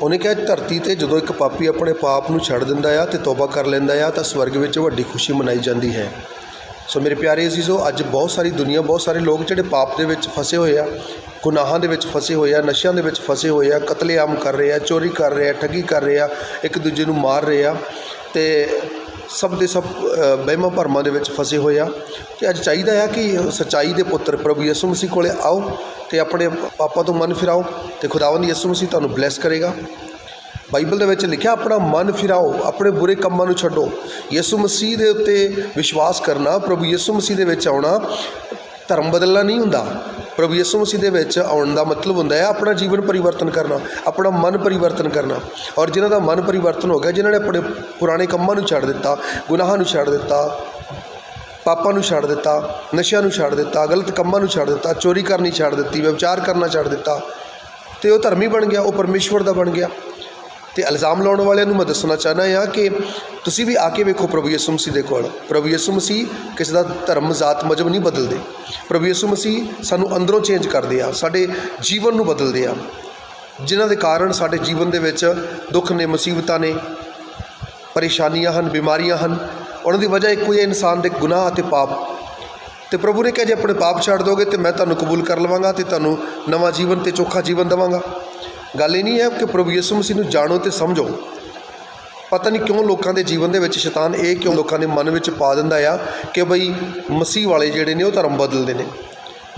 ਉਹਨੇ ਕਿਹਾ, ਧਰਤੀ ਤੇ ਜਦੋਂ ਇੱਕ ਪਾਪੀ ਆਪਣੇ ਪਾਪ ਨੂੰ ਛੱਡ ਦਿੰਦਾ ਆ ਤੇ ਤੌਬਾ ਕਰ ਲੈਂਦਾ ਆ, ਤਾਂ ਸਵਰਗ ਵਿੱਚ ਵੱਡੀ ਖੁਸ਼ੀ ਮਨਾਈ ਜਾਂਦੀ ਹੈ। ਸੋ ਮੇਰੇ ਪਿਆਰੇ ਅਜ਼ੀਜ਼ੋ, ਅੱਜ ਬਹੁਤ ਸਾਰੀ ਦੁਨੀਆ, ਬਹੁਤ ਸਾਰੇ ਲੋਕ ਜਿਹੜੇ ਪਾਪ ਦੇ ਵਿੱਚ ਫਸੇ ਹੋਏ ਆ, ਗੁਨਾਹਾਂ ਦੇ ਵਿੱਚ ਫਸੇ ਹੋਏ ਆ, ਨਸ਼ਿਆਂ ਦੇ ਵਿੱਚ ਫਸੇ ਹੋਏ ਆ, ਕਤਲੇਆਮ ਕਰ ਰਹੇ ਆ, ਚੋਰੀ ਕਰ ਰਹੇ ਆ, ਠੱਗੀ ਕਰ ਰਹੇ ਆ, ਇੱਕ ਦੂਜੇ ਨੂੰ ਮਾਰ ਰਹੇ ਆ, ਤੇ ਸਭ ਦੇ ਸਭ ਵਹਿਮਾਂ ਭਰਮਾਂ ਦੇ ਵਿੱਚ ਫਸੇ ਹੋਏ ਆ। ਤੇ ਅੱਜ ਚਾਹੀਦਾ ਆ ਕਿ ਸੱਚਾਈ ਦੇ ਪੁੱਤਰ ਪ੍ਰਭੂ ਯਿਸੂ ਮਸੀਹ ਕੋਲੇ ਆਓ ਤੇ ਆਪਣੇ ਪਾਪਾਂ ਤੋਂ ਮਨ ਫਿਰਾਓ ਤੇ ਖੁਦਾਵੰਦ ਯਿਸੂ ਮਸੀਹ ਤੁਹਾਨੂੰ ਬਲੈਸ ਕਰੇਗਾ। ਬਾਈਬਲ ਦੇ ਵਿੱਚ ਲਿਖਿਆ, ਆਪਣਾ ਮਨ ਫਿਰਾਓ, ਆਪਣੇ ਬੁਰੇ ਕੰਮਾਂ ਨੂੰ ਛੱਡੋ। ਯਿਸੂ ਮਸੀਹ ਦੇ ਉੱਤੇ ਵਿਸ਼ਵਾਸ ਕਰਨਾ, ਪ੍ਰਭੂ ਯਿਸੂ ਮਸੀਹ ਦੇ ਵਿੱਚ ਆਉਣਾ ਧਰਮ ਬਦਲਣਾ ਨਹੀਂ ਹੁੰਦਾ। ਪ੍ਰਭੂ ਯਿਸੂ ਮਸੀਹ ਦੇ ਵਿੱਚ ਆਉਣ ਦਾ ਮਤਲਬ ਹੁੰਦਾ ਹੈ ਆਪਣਾ ਜੀਵਨ ਪਰਿਵਰਤਨ ਕਰਨਾ, ਆਪਣਾ ਮਨ ਪਰਿਵਰਤਨ ਕਰਨਾ। ਔਰ ਜਿਨ੍ਹਾਂ ਦਾ ਮਨ ਪਰਿਵਰਤਨ ਹੋ ਗਿਆ, ਜਿਨ੍ਹਾਂ ਨੇ ਆਪਣੇ ਪੁਰਾਣੇ ਕੰਮਾਂ ਨੂੰ ਛੱਡ ਦਿੱਤਾ, ਗੁਨਾਹਾਂ ਨੂੰ ਛੱਡ ਦਿੱਤਾ, ਪਾਪਾਂ ਨੂੰ ਛੱਡ ਦਿੱਤਾ, ਨਸ਼ਿਆਂ ਨੂੰ ਛੱਡ ਦਿੱਤਾ, ਗਲਤ ਕੰਮਾਂ ਨੂੰ ਛੱਡ ਦਿੱਤਾ, ਚੋਰੀ ਕਰਨੀ ਛੱਡ ਦਿੱਤੀ ਵਿਚਾਰ ਕਰਨਾ ਛੱਡ ਦਿੱਤਾ, ਤੇ ਉਹ ਧਰਮੀ ਬਣ ਗਿਆ, ਉਹ ਪਰਮੇਸ਼ਵਰ ਦਾ ਬਣ ਗਿਆ। ਤੇ ਇਲਜ਼ਾਮ ਲਾਉਣ ਵਾਲਿਆਂ ਨੂੰ ਮੈਂ ਦੱਸਣਾ ਚਾਹਨਾ ਹਾਂ ਕਿ ਤੁਸੀਂ ਵੀ ਆ ਕੇ ਵੇਖੋ ਪ੍ਰਭੂ ਯਿਸੂ ਮਸੀਹ ਦੇ ਕੋਲ ਪ੍ਰਭੂ ਯਿਸੂ ਮਸੀਹ ਕਿਸੇ ਦਾ ਧਰਮ, ਜ਼ਾਤ ਮਜਬ ਨਹੀਂ ਬਦਲਦੇ। ਪ੍ਰਭੂ ਯਿਸੂ ਮਸੀਹ ਸਾਨੂੰ ਅੰਦਰੋਂ ਚੇਂਜ ਕਰਦੇ ਆ, ਸਾਡੇ ਜੀਵਨ ਨੂੰ ਬਦਲਦੇ ਆ। ਜਿਨ੍ਹਾਂ ਦੇ ਕਾਰਨ ਸਾਡੇ ਜੀਵਨ ਦੇ ਵਿੱਚ ਦੁੱਖ ਨੇ, ਮੁਸੀਬਤਾਂ ਨੇ, ਪਰੇਸ਼ਾਨੀਆਂ ਹਨ, ਬਿਮਾਰੀਆਂ ਹਨ, ਉਹਨਾਂ ਦੀ ਵਜ੍ਹਾ ਇੱਕੋ ਹੀ ਇਨਸਾਨ ਦੇ ਗੁਨਾਹ ਅਤੇ ਪਾਪ। ਤੇ ਪ੍ਰਭੂ ਨੇ ਕਿਹਾ, ਜੇ ਆਪਣੇ ਪਾਪ ਛੱਡ ਦੋਗੇ ਤੇ ਮੈਂ ਤੁਹਾਨੂੰ ਕਬੂਲ ਕਰ ਲਵਾਂਗਾ ਤੇ ਤੁਹਾਨੂੰ ਨਵਾਂ ਜੀਵਨ ਤੇ ਚੋਖਾ ਜੀਵਨ ਦੇਵਾਂਗਾ। ਗੱਲ ਇਹ ਨਹੀਂ ਹੈ ਕਿ ਪ੍ਰਭੂ ਯਿਸੂ ਮਸੀਹ ਨੂੰ ਜਾਣੋ ਤੇ ਸਮਝੋ। ਪਤਾ ਨਹੀਂ ਕਿਉਂ ਲੋਕਾਂ ਦੇ ਜੀਵਨ ਦੇ ਵਿੱਚ ਸ਼ੈਤਾਨ ਇਹ ਕਿਉਂ ਲੋਕਾਂ ਦੇ ਮਨ ਵਿੱਚ ਪਾ ਦਿੰਦਾ ਆ ਕਿ ਬਈ ਮਸੀਹ ਵਾਲੇ ਜਿਹੜੇ ਨੇ ਉਹ ਧਰਮ ਬਦਲਦੇ ਨੇ।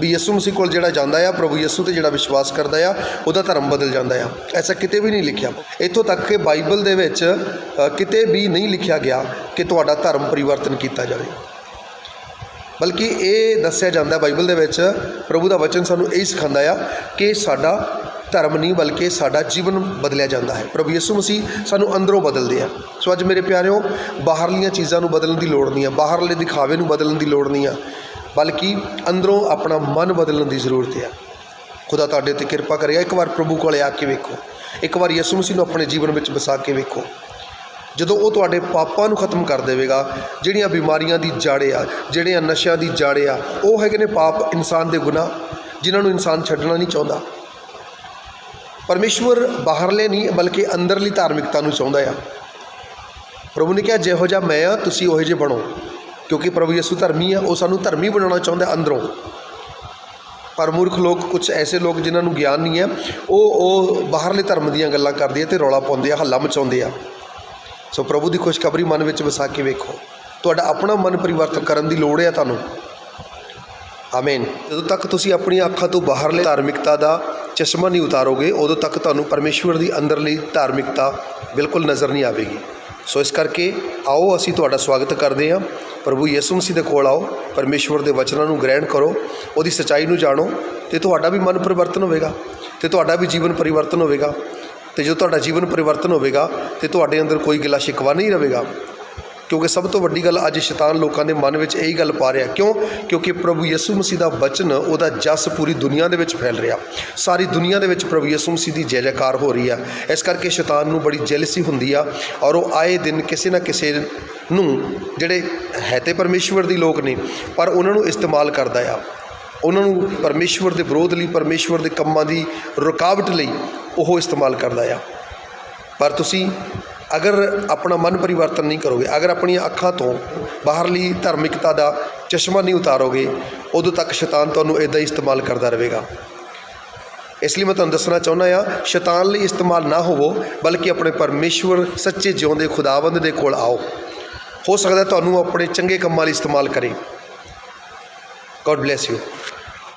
ਵੀ ਯਿਸੂ ਮਸੀਹ ਕੋਲ ਜਿਹੜਾ ਜਾਂਦਾ ਆ, ਪ੍ਰਭੂ ਯਿਸੂ ਤੇ ਜਿਹੜਾ ਵਿਸ਼ਵਾਸ ਕਰਦਾ ਆ, ਉਹਦਾ ਧਰਮ ਬਦਲ ਜਾਂਦਾ ਆ। ਐਸਾ ਕਿਤੇ ਵੀ ਨਹੀਂ ਲਿਖਿਆ। ਇੱਥੋਂ ਤੱਕ ਕਿ ਬਾਈਬਲ ਦੇ ਵਿੱਚ ਕਿਤੇ ਵੀ ਨਹੀਂ ਲਿਖਿਆ ਗਿਆ ਕਿ ਤੁਹਾਡਾ ਧਰਮ ਪਰਿਵਰਤਨ ਕੀਤਾ ਜਾਵੇ। ਬਲਕਿ ਇਹ ਦੱਸਿਆ ਜਾਂਦਾ ਬਾਈਬਲ ਦੇ ਵਿੱਚ, ਪ੍ਰਭੂ ਦਾ ਵਚਨ ਸਾਨੂੰ ਇਹ ਸਿਖਾਉਂਦਾ ਆ ਕਿ ਸਾਡਾ ਧਰਮ ਨਹੀਂ ਬਲਕਿ ਸਾਡਾ ਜੀਵਨ ਬਦਲਿਆ ਜਾਂਦਾ ਹੈ। ਪ੍ਰਭੂ ਯਿਸੂ ਮਸੀਹ ਸਾਨੂੰ ਅੰਦਰੋਂ ਬਦਲਦੇ ਆ। ਸੋ ਅੱਜ ਮੇਰੇ ਪਿਆਰਿਓ, ਬਾਹਰਲੀਆਂ ਚੀਜ਼ਾਂ ਨੂੰ ਬਦਲਣ ਦੀ ਲੋੜ ਨਹੀਂ ਆ, ਬਾਹਰਲੇ ਦਿਖਾਵੇ ਨੂੰ ਬਦਲਣ ਦੀ ਲੋੜ ਨਹੀਂ ਆ, ਬਲਕਿ ਅੰਦਰੋਂ ਆਪਣਾ ਮਨ ਬਦਲਣ ਦੀ ਜ਼ਰੂਰਤ ਆ। ਖੁਦਾ ਤੁਹਾਡੇ ਤੇ ਕਿਰਪਾ ਕਰੇਗਾ ਇੱਕ ਵਾਰ ਪ੍ਰਭੂ ਕੋਲੇ ਆ ਕੇ ਵੇਖੋ। ਇੱਕ ਵਾਰ ਯਿਸੂ ਮਸੀਹ ਨੂੰ ਆਪਣੇ ਜੀਵਨ ਵਿੱਚ ਵਸਾ ਕੇ ਵੇਖੋ। ਜਦੋਂ ਉਹ ਤੁਹਾਡੇ ਪਾਪਾਂ ਨੂੰ ਖਤਮ ਕਰ ਦੇਵੇਗਾ, ਜਿਹੜੀਆਂ ਬਿਮਾਰੀਆਂ ਦੀ ਜੜ੍ਹ ਆ, ਜਿਹੜੀਆਂ ਨਸ਼ਿਆਂ ਦੀ ਜੜ੍ਹ ਆ, ਉਹ ਹੈਗੇ ਨੇ ਪਾਪ ਇਨਸਾਨ ਦੇ ਗੁਨਾਹ, ਜਿਨ੍ਹਾਂ ਨੂੰ ਇਨਸਾਨ ਛੱਡਣਾ ਨਹੀਂ ਚਾਹੁੰਦਾ। ਪਰਮੇਸ਼ਵਰ ਬਾਹਰਲੇ ਨਹੀਂ, ਬਲਕਿ ਅੰਦਰਲੀ ਧਾਰਮਿਕਤਾ ਨੂੰ ਚਾਹੁੰਦਾ ਆ। ਪ੍ਰਭੂ ਨੇ ਕਿਹਾ, ਜਿਹੋ ਜਿਹਾ ਮੈਂ ਆ, ਤੁਸੀਂ ਉਹੋ ਜਿਹੇ ਬਣੋ। ਕਿਉਂਕਿ ਪ੍ਰਭੂ ਯਿਸੂ ਧਰਮੀ ਆ, ਉਹ ਸਾਨੂੰ ਧਰਮੀ ਬਣਾਉਣਾ ਚਾਹੁੰਦਾ ਅੰਦਰੋਂ। ਪਰ ਮੂਰਖ ਲੋਕ ਕੁਝ ਐਸੇ ਲੋਕ ਜਿਨ੍ਹਾਂ ਨੂੰ ਗਿਆਨ ਨਹੀਂ ਹੈ ਉਹ ਉਹ ਬਾਹਰਲੇ ਧਰਮ ਦੀਆਂ ਗੱਲਾਂ ਕਰਦੇ ਆ ਤੇ ਰੌਲਾ ਪਾਉਂਦੇ ਆ, ਹੱਲਾ ਮਚਾਉਂਦੇ ਆ। ਸੋ ਪ੍ਰਭੂ ਦੀ ਖੁਸ਼ਖਬਰੀ ਮਨ ਵਿੱਚ ਵਸਾ ਕੇ ਵੇਖੋ। ਤੁਹਾਡਾ ਆਪਣਾ ਮਨ ਪਰਿਵਰਤਨ ਕਰਨ ਦੀ ਲੋੜ ਹੈ ਤੁਹਾਨੂੰ। ਆਮੀਨ। ਜਦੋਂ ਤੱਕ ਤੁਸੀਂ ਆਪਣੀਆਂ ਅੱਖਾਂ ਤੋਂ ਬਾਹਰਲੇ ਧਾਰਮਿਕਤਾ ਦਾ ਚਸ਼ਮਾ ਨਹੀਂ ਉਤਾਰੋਗੇ, ਉਦੋਂ ਤੱਕ ਤੁਹਾਨੂੰ ਪਰਮੇਸ਼ਵਰ ਦੀ ਅੰਦਰਲੀ ਧਾਰਮਿਕਤਾ ਬਿਲਕੁਲ ਨਜ਼ਰ ਨਹੀਂ ਆਵੇਗੀ। ਸੋ ਇਸ ਕਰਕੇ ਆਓ ਅਸੀਂ ਤੁਹਾਡਾ ਸਵਾਗਤ ਕਰਦੇ ਹਾਂ। ਪ੍ਰਭੂ ਯਿਸੂ ਮਸੀਹ ਦੇ ਕੋਲ ਆਓ, ਪਰਮੇਸ਼ਵਰ ਦੇ ਵਚਨਾਂ ਨੂੰ ਗ੍ਰਹਿਣ ਕਰੋ, ਉਹਦੀ ਸਚਾਈ ਨੂੰ ਜਾਣੋ, ਤੇ ਤੁਹਾਡਾ ਵੀ ਮਨ ਪਰਿਵਰਤਨ ਹੋਵੇਗਾ, ਤੇ ਤੁਹਾਡਾ ਵੀ ਜੀਵਨ ਪਰਿਵਰਤਨ ਹੋਵੇਗਾ। ਤੇ ਜਦੋਂ ਤੁਹਾਡਾ ਜੀਵਨ ਪਰਿਵਰਤਨ ਹੋਵੇਗਾ, ਤੇ ਤੁਹਾਡੇ ਅੰਦਰ ਕੋਈ ਗਿਲਾ ਸ਼ਿਕਵਾ ਨਹੀਂ ਰਹੇਗਾ। ਕਿਉਂਕਿ ਸਭ ਤੋਂ ਵੱਡੀ ਗੱਲ ਅੱਜ ਸ਼ੈਤਾਨ ਲੋਕਾਂ ਦੇ ਮਨ ਵਿੱਚ ਇਹੀ ਗੱਲ ਪਾ ਰਿਹਾ ਕਿਉਂ? ਕਿਉਂਕਿ ਪ੍ਰਭੂ ਯਿਸੂ ਮਸੀਹ ਦਾ ਬਚਨ, ਉਹਦਾ ਜਸ ਪੂਰੀ ਦੁਨੀਆ ਦੇ ਵਿੱਚ ਫੈਲ ਰਿਹਾ। ਸਾਰੀ ਦੁਨੀਆ ਦੇ ਵਿੱਚ ਪ੍ਰਭੂ ਯਿਸੂ ਮਸੀਹ ਦੀ ਜੈ ਜੈਕਾਰ ਹੋ ਰਹੀ ਆ ਇਸ ਕਰਕੇ ਸ਼ੈਤਾਨ ਨੂੰ ਬੜੀ ਜੈਲਸੀ ਹੁੰਦੀ ਆ ਔਰ ਉਹ ਆਏ ਦਿਨ ਕਿਸੇ ਨਾ ਕਿਸੇ ਨੂੰ ਜਿਹੜੇ ਹੈ ਤੇ ਪਰਮੇਸ਼ਵਰ ਦੀ ਲੋਕ ਨੇ, ਪਰ ਉਹਨਾਂ ਨੂੰ ਇਸਤੇਮਾਲ ਕਰਦਾ ਆ। ਉਹਨਾਂ ਨੂੰ ਪਰਮੇਸ਼ਵਰ ਦੇ ਵਿਰੋਧ ਲਈ, ਪਰਮੇਸ਼ਵਰ ਦੇ ਕੰਮਾਂ ਦੀ ਰੁਕਾਵਟ ਲਈ ਉਹ ਇਸਤੇਮਾਲ ਕਰਦਾ ਆ। ਪਰ ਤੁਸੀਂ ਅਗਰ ਆਪਣਾ ਮਨ ਪਰਿਵਰਤਨ ਨਹੀਂ ਕਰੋਗੇ, ਅਗਰ ਆਪਣੀਆਂ ਅੱਖਾਂ ਤੋਂ ਬਾਹਰਲੀ ਧਾਰਮਿਕਤਾ ਦਾ ਚਸ਼ਮਾ ਨਹੀਂ ਉਤਾਰੋਗੇ, ਉਦੋਂ ਤੱਕ ਸ਼ੈਤਾਨ ਤੁਹਾਨੂੰ ਇਦਾਂ ਹੀ ਇਸਤੇਮਾਲ ਕਰਦਾ ਰਹੇਗਾ। ਇਸ ਲਈ ਮੈਂ ਤੁਹਾਨੂੰ ਦੱਸਣਾ ਚਾਹੁੰਦਾ ਆ ਸ਼ੈਤਾਨ ਲਈ ਇਸਤੇਮਾਲ ਨਾ ਹੋਵੋ, ਬਲਕਿ ਆਪਣੇ ਪਰਮੇਸ਼ਵਰ, ਸੱਚੇ ਜਿਉਂਦੇ ਖੁਦਾਵੰਦ ਦੇ ਕੋਲ ਆਓ। ਹੋ ਸਕਦਾ ਤੁਹਾਨੂੰ ਆਪਣੇ ਚੰਗੇ ਕੰਮਾਂ ਲਈ ਇਸਤੇਮਾਲ ਕਰੇ। God bless you